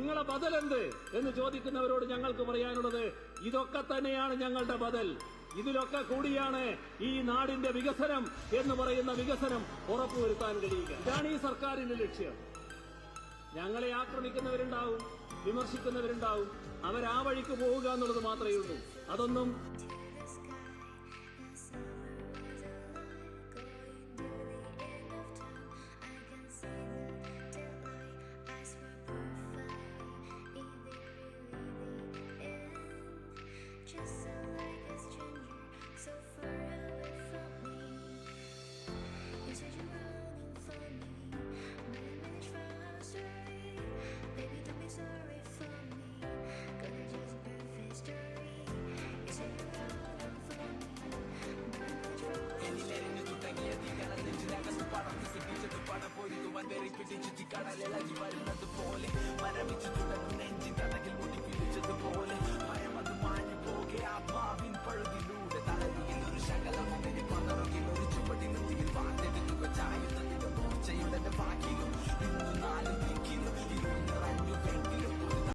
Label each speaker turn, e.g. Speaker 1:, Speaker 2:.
Speaker 1: നിങ്ങളെ ബദൽ എന്ത് എന്ന് ചോദിക്കുന്നവരോട് ഞങ്ങൾക്ക് പറയാനുള്ളത് ഇതൊക്കെ തന്നെയാണ് ഞങ്ങളുടെ ബദൽ. ഇതിലൊക്കെ കൂടിയാണ് ഈ നാടിന്റെ വികസനം എന്ന് പറയുന്ന വികസനം ഉറപ്പുവരുത്താൻ കഴിയുക. ഇതാണ് ഈ സർക്കാരിന്റെ ലക്ഷ്യം. ഞങ്ങളെ ആക്രമിക്കുന്നവരുണ്ടാവും വിമർശിക്കുന്നവരുണ്ടാവും. അവരാ വഴിക്ക് പോവുക എന്നുള്ളത് മാത്രമേ ഉള്ളൂ. അതൊന്നും
Speaker 2: சுற்றி கடலில் அறிவாள் நடந்து போலே மரம்